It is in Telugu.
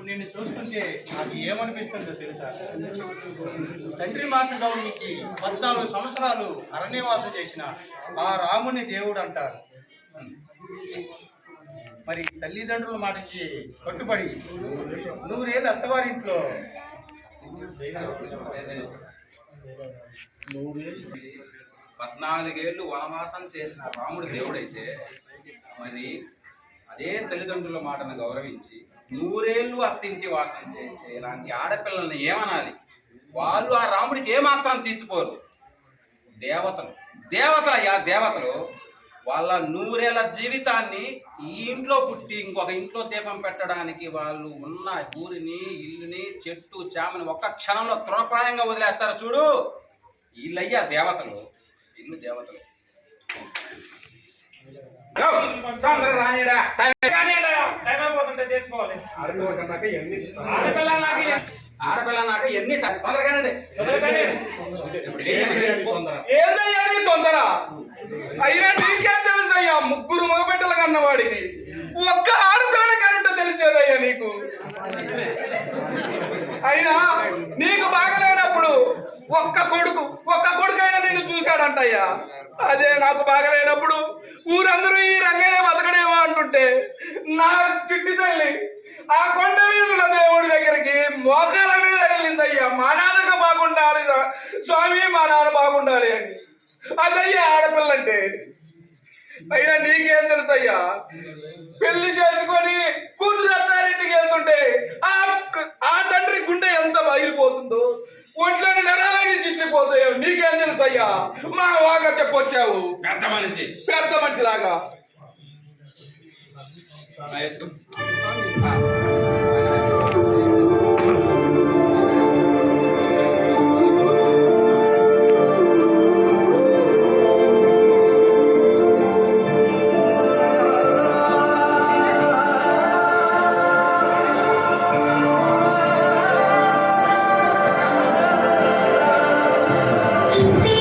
ఇప్పుడు నేను చూస్తుంటే నాకు ఏమనిపిస్తుందో తెలుసా? తండ్రి మాటను గౌరవించి పద్నాలుగు సంవత్సరాలు అరణ్యవాసం చేసిన ఆ రాముని దేవుడు అంటారు. మరి తల్లిదండ్రుల మాటకి కట్టుబడి నూరేళ్ళు అత్తవారింట్లో పద్నాలుగేళ్ళు వనవాసం చేసిన రాముడు దేవుడైతే మరి అదే తల్లిదండ్రుల మాటను గౌరవించి నూరేళ్ళు అత్తింటి వాసం చేసే ఇలాంటి ఆడపిల్లల్ని ఏమనాలి? వాళ్ళు ఆ రాముడికి ఏమాత్రం తీసిపోరు. దేవతలు దేవతలు అయ్యా దేవతలు. వాళ్ళ నూరేళ్ళ జీవితాన్ని ఈ ఇంట్లో పుట్టి ఇంకొక ఇంట్లో దీపం పెట్టడానికి వాళ్ళు ఉన్న ఊరిని ఇల్లుని చెట్టు చామని ఒక్క క్షణంలో తృణప్రాయంగా వదిలేస్తారు చూడు? వీళ్ళయ్యా దేవతలు ఇల్లు దేవతలు. తొందరగా రానీడా. టైం టైం అయిపోతుంటే చేసుకోవాలి. ఆడపిల్ల నాకు ఏ- ఆడపిల్ల నాకు ఎన్ని తొందరగానండి తొందరగానే. ఏదయ్యా నీ తొందర. అయినా నీకేం తెలుసయ్యా ముగ్గురు మగబిడ్డలు కన్నవాడికి ఒక్క ఆడపిల్లని కనుంటే తెలిసేదయ్యా నీకు? అయినా నీకు బాగలేనప్పుడు ఒక్క కొడుకు ఒక్క చేశాడంటయ్యా అదే నాకు బాగలేనప్పుడు ఊరందరూ ఈ రంగయ్య బతకడేమో అంటుంటే నా చిట్టి తల్లి ఆ కొండ మీద ఉన్న దేవుడి దగ్గరికి మోకాల మీద వెళ్ళిందయ్యా. మా నాన్నగా బాగుండాలి స్వామి మా నాన్న బాగుండాలి అని. అదయ్యా ఆడపిల్లంటే. అయినా నీకేం తెలుసయ్యా? పెళ్ళి చేసుకొని కూతురు అత్తారింటికి వెళ్తుంటే ఆ ఆ తండ్రి గుండె ఎంత బయలుపోతుందో చిట్లిపోతాయో నీకేం తెలుసయ్యా మా వాగా చెప్పొచ్చావు. పెద్ద మనిషి. పెద్ద మనిషిలాగా. ఆ, शांति